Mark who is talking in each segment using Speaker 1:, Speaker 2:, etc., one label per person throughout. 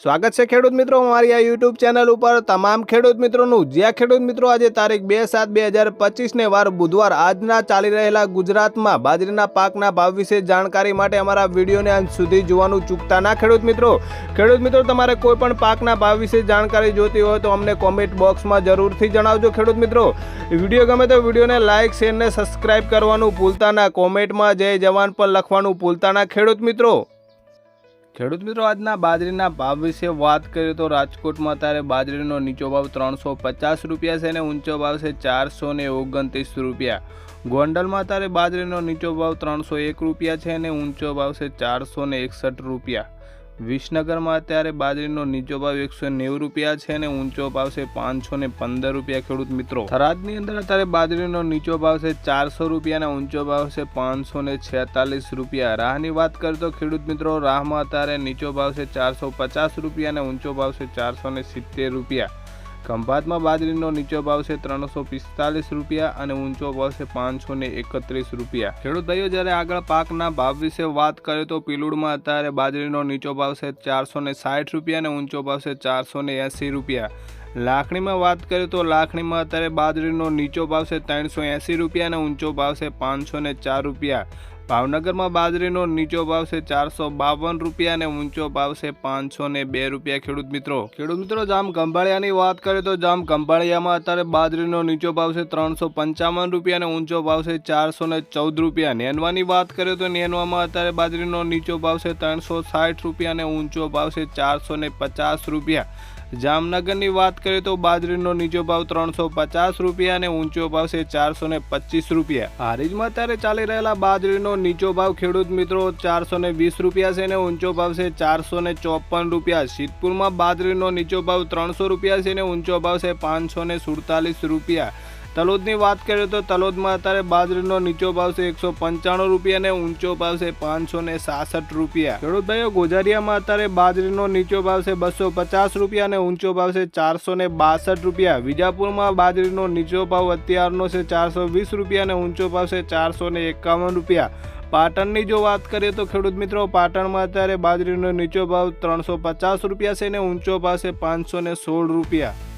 Speaker 1: સ્વાગત છે ખેડૂત મિત્રો મારી આ યુટ્યુબ ચેનલ ઉપર. તમામ ખેડૂત મિત્રોનું જ્યાં ખેડૂત મિત્રો આજે તારીખ બે સાત બે હજાર પચીસને વાર બુધવાર આજના ચાલી રહેલા ગુજરાતમાં બાજરીના પાકના ભાવ વિશે જાણકારી માટે અમારા વિડીયોને અંત સુધી જોવાનું ચૂકતા ના ખેડૂત મિત્રો. ખેડૂત મિત્રો, તમારે કોઈ પણ પાકના ભાવ વિશે જાણકારી જોતી હોય તો અમને કોમેન્ટ બોક્સમાં જરૂરથી જણાવજો ખેડૂત મિત્રો. વીડિયો ગમે તો વિડીયોને લાઇક શેર સબસ્ક્રાઇબ કરવાનું ભૂલતા ના. કોમેન્ટમાં જય જવાન પર લખવાનું ભૂલતા ના ખેડૂત મિત્રો. ખેડૂત મિત્રો, આજના બાજરીના ભાવ વિશે વાત કરીએ તો રાજકોટમાં અત્યારે બાજરીનો નીચો ભાવ ત્રણસો પચાસ રૂપિયા છે અને ઊંચો ભાવ છે ચારસો ને ઓગણત્રીસ રૂપિયા. ગોંડલમાં અત્યારે બાજરીનો નીચો ભાવ ત્રણસો એક રૂપિયા છે અને ઊંચો ભાવ છે ચારસો એકસઠ રૂપિયા. વિસનગરમાં અત્યારે બાજરીનો નીચો ભાવ એકસો નેવું રૂપિયા છે અને ઊંચો ભાવ છે પાંચસો ને પંદર રૂપિયા, ખેડૂત મિત્રો. થરાદની અંદર અત્યારે બાજરીનો નીચો ભાવ છે ચારસો રૂપિયા અને ઊંચો ભાવ છે પાંચસો ને છેતાલીસ રૂપિયા. રાહની વાત કરીએ તો ખેડૂત મિત્રો, રાહમાં અત્યારે નીચો ભાવ છે ચારસો પચાસ રૂપિયા અને ઊંચો ભાવ છે ચારસો ને સિત્તેર રૂપિયા. ખંભાતમાં બાજરીનો નીચો ભાવ છે ત્રણસો પિસ્તાલીસ રૂપિયા અને ઊંચો ભાવ છે પાંચસો ને એકત્રીસ રૂપિયા. ખેડૂત ભાઈઓ જ્યારે આગળ પાકના ભાવ વિશે વાત કરીએ તો પીલુડમાં અત્યારે બાજરીનો નીચો ભાવ છે ચારસો ને સાઠ રૂપિયા અને ઊંચો ભાવ છે ચારસો ને એંસી રૂપિયા. લાખણીમાં વાત કરીએ તો લાખણીમાં અત્યારે બાજરીનો નીચો ભાવ છે ત્રણસો એંસી રૂપિયા અને ઊંચો ભાવ છે પાંચસો ને ચાર રૂપિયા. ભાવનગરમાં બાજરીનો નીચો ભાવ છે ચારસો બાવન રૂપિયા અને ઊંચો ભાવ છે પાંચસો ને બે રૂપિયા. ખેડૂત મિત્રો ખેડૂત મિત્રો, જામ ગંભાળિયાની વાત કરીએ તો જામ ગંભાળિયામાં અત્યારે બાજરીનો નીચો ભાવ છે ત્રણસો પંચાવન રૂપિયા અને ઊંચો ભાવ છે ચારસો ને ચૌદ રૂપિયા. નેનવાની વાત કરીએ તો નેનવામાં અત્યારે બાજરીનો નીચો ભાવ છે ત્રણસો સાઠ રૂપિયા અને ઊંચો ભાવ છે ચારસો ને પચાસ રૂપિયા. જામનગરની વાત કરીએ તો બાજરીનો નીચો ભાવ ત્રણસો પચાસ રૂપિયા અને ઊંચો ભાવ છે ચારસો ને પચીસ રૂપિયા. હારીજમાં અત્યારે ચાલી રહેલા બાજરીનો નીચો ભાવ ખેડૂત મિત્રો ચારસો ને વીસ રૂપિયા છે અને ઊંચો ભાવ છે ચારસો ને ચોપન રૂપિયા. સિદ્ધપુરમાં બાજરીનો નીચો ભાવ ત્રણસો રૂપિયા છે અને ઊંચો ભાવ છે પાંચસો ને સુડતાલીસ રૂપિયા. તલોદની વાત કરીએ તો તલોદમાં અત્યારે બાજરીનો નીચો ભાવ છે એકસો પંચાણું રૂપિયા અને ઊંચો ભાવ છે પાંચસો ને સાસઠ રૂપિયા. ખેડૂત ભાઈઓ ગોજારિયામાં અત્યારે બાજરીનો નીચો ભાવ છે બસો પચાસ રૂપિયા અને ઊંચો ભાવ છે ચારસો ને બાસઠ રૂપિયા. વિજાપુરમાં બાજરીનો નીચો ભાવ અત્યારનો છે ચારસો વીસ રૂપિયા અને ઊંચો ભાવ છે ચારસો ને એકાવન રૂપિયા. પાટણની જો વાત કરીએ તો ખેડૂત મિત્રો, પાટણમાં અત્યારે બાજરીનો નીચો ભાવ ત્રણસો પચાસ રૂપિયા છે અને ઊંચો ભાવ છે પાંચસો ને સોળ રૂપિયા.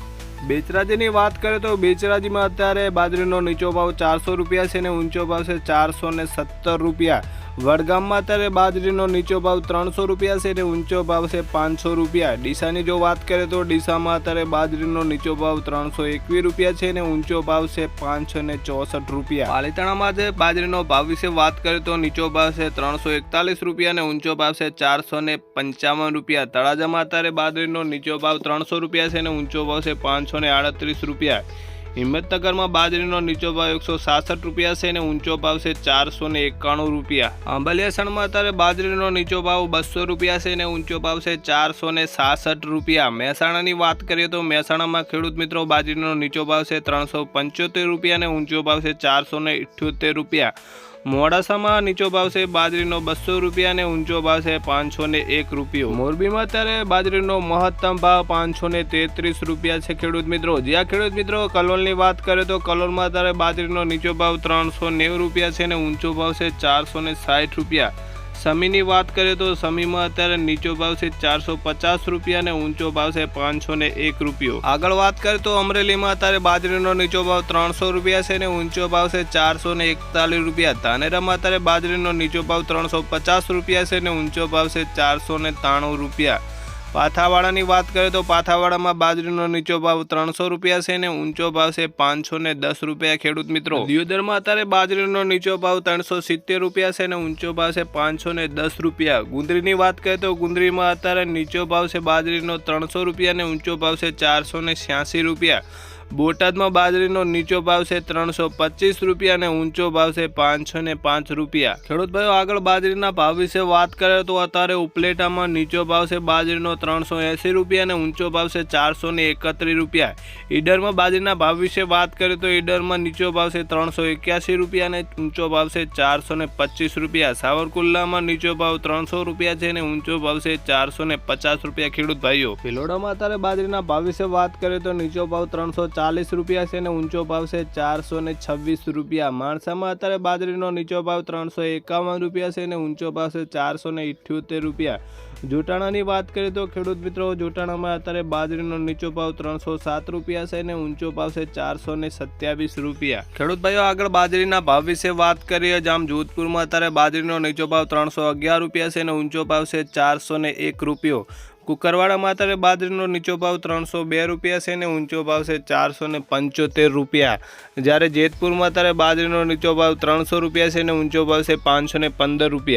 Speaker 1: બેચરાજીની વાત કરીએ તો બેચરાજીમાં અત્યારે બાજરીનો નીચો ભાવ ચારસો રૂપિયા છે અને ઊંચો ભાવ છે ચારસો ને સત્તર રૂપિયા. વડગામમાં અત્યારે બાજરીનો નીચો ભાવ ત્રણસો રૂપિયા છે અને ઊંચો ભાવ છે પાંચસો રૂપિયા. ડીસાની જો વાત કરીએ તો ડીસામાં અત્યારે બાજરીનો નીચો ભાવ ત્રણસો એકવીસ રૂપિયા છે અને ઊંચો ભાવ છે પાંચસો ને ચોસઠ રૂપિયા. પાલીતાણામાં જે બાજરીનો ભાવ વિશે વાત કરીએ તો નીચો ભાવ છે ત્રણસો એકતાલીસ રૂપિયા અને ઊંચો ભાવ છે ચારસો ને પંચાવન રૂપિયા. તળાજામાં અત્યારે બાજરીનો નીચો ભાવ ત્રણસો રૂપિયા છે અને ઊંચો ભાવ છે પાંચસો ને આડત્રીસ રૂપિયા. હિંમતનગરમાં બાજરીનો નીચો ભાવ એકસો સાસઠ રૂપિયા છે અને ઊંચો ભાવ છે ચારસો ને એકાણું રૂપિયા. આંબલિયાસણમાં અત્યારે બાજરીનો નીચો ભાવ બસો રૂપિયા છે અને ઊંચો ભાવ છે ચારસો ને સાસઠ રૂપિયા. મહેસાણાની વાત કરીએ તો મહેસાણામાં ખેડૂત મિત્રો બાજરીનો નીચો ભાવ છે ત્રણસો પંચોતેર રૂપિયા અને ઊંચો ભાવ છે ચારસો ને રૂપિયા. મોડાસામાં નીચો ભાવ છે બાજરીનો બસો રૂપિયા અને ઊંચો ભાવ છે પાંચસો ને એક રૂપિયો. મોરબીમાં અત્યારે બાજરીનો મહત્તમ ભાવ પાંચસો ને તેત્રીસ રૂપિયા છે ખેડૂત મિત્રો. જ્યાં ખેડૂત મિત્રો, કલોલની વાત કરીએ તો કલોલમાં અત્યારે બાજરીનો નીચો ભાવ ત્રણસો નેવું રૂપિયા છે અને ઊંચો ભાવ છે ચારસો ને સાઠ રૂપિયા. સમીની વાત કરીએ તો સમીમાં અત્યારે નીચો ભાવ છે ચારસો પચાસ રૂપિયા અને ઊંચો ભાવ છે પાંચસો ને એક રૂપિયો. આગળ વાત કરીએ તો અમરેલીમાં અત્યારે બાજરીનો નીચો ભાવ ત્રણસો રૂપિયા છે અને ઊંચો ભાવ છે ચારસો ને એકતાલીસ રૂપિયા. ધાનેરામાં અત્યારે બાજરીનો નીચો ભાવ ત્રણસો પચાસ રૂપિયા છે અને ઊંચો ભાવ છે ચારસો ને ત્રાણું રૂપિયા. પાથાવાડાની વાત કરીએ તો પાથાવાડામાં બાજરીનો નીચો ભાવ ત્રણસો રૂપિયા છે અને ઊંચો ભાવ છે પાંચસો ને દસ રૂપિયા ખેડૂત મિત્રો. દિયોદરમાં અત્યારે બાજરીનો નીચો ભાવ ત્રણસો સિત્તેર રૂપિયા છે અને ઊંચો ભાવ છે પાંચસો ને દસ રૂપિયા. ગુંદરીની વાત કરીએ તો ગુંદરીમાં અત્યારે નીચો ભાવ છે બાજરીનો ત્રણસો રૂપિયા અને ઊંચો ભાવ છે ચારસો ને છ્યાસી રૂપિયા. બોટાદમાં બાજરીનો નીચો ભાવ છે ત્રણસો પચીસ રૂપિયા અને ઊંચો ભાવ છે પાંચસો ને પાંચ રૂપિયા. ખેડૂત ભાઈઓ, આગળ બાજરીના ભાવ વિશે વાત કરે તો અત્યારે ઉપલેટામાં નીચો ભાવ છે બાજરીનો ત્રણસો એંસી રૂપિયા અને ઊંચો ભાવ છે ચારસો ને એકત્રીસ રૂપિયા. ઈડરમાં બાજરીના ભાવ વિશે વાત કરીએ તો ઈડરમાં નીચો ભાવ છે ત્રણસો એક્યાસી રૂપિયા અને ઊંચો ભાવ છે ચારસો ને પચીસ રૂપિયા. સાવરકુલ્લામાં નીચો ભાવ ત્રણસો રૂપિયા છે અને ઊંચો ભાવ છે ચારસો ને પચાસ રૂપિયા. ખેડૂત ભાઈઓ, ભિલોડામાં અત્યારે બાજરીના ભાવ વિશે વાત કરીએ તો નીચો ભાવ ત્રણસો ચાલીસ રૂપિયા છે અને ઊંચો ભાવ છે ચારસો ને છવ્વીસ રૂપિયા. માણસામાં અત્યારે બાજરીનો નીચો ભાવ ત્રણસો એકાવન રૂપિયા છે અને ઊંચો ભાવ છે ચારસો ને ઇઠ્યોતેર રૂપિયા. જોટાણાની વાત કરીએ તો ખેડૂત મિત્રો જોટાણામાં અત્યારે બાજરીનો નીચો ભાવ ત્રણસો સાત રૂપિયા છે અને ઊંચો ભાવ છે ચારસો ને સત્યાવીસ રૂપિયા. ખેડૂત ભાઈઓ, આગળ બાજરીના ભાવ વિશે વાત કરીએ. જામ જોધપુરમાં અત્યારે બાજરીનો નીચો ભાવ ત્રણસો અગિયાર રૂપિયા છે અને ઊંચો ભાવ છે ચારસો ને એક રૂપિયો. કુકરવાડામાં માતારે બાજરીનો નીચો ભાવ ત્રણસો બે રૂપિયા છે અને ઊંચો ભાવ છે ચારસો ને પંચોતેર રૂપિયા. જ્યારે જેતપુર માતારે બાજરીનો નીચો ભાવ ત્રણસો રૂપિયા છે અને ઊંચો ભાવ છે પાંચસો ને પંદર રૂપિયા.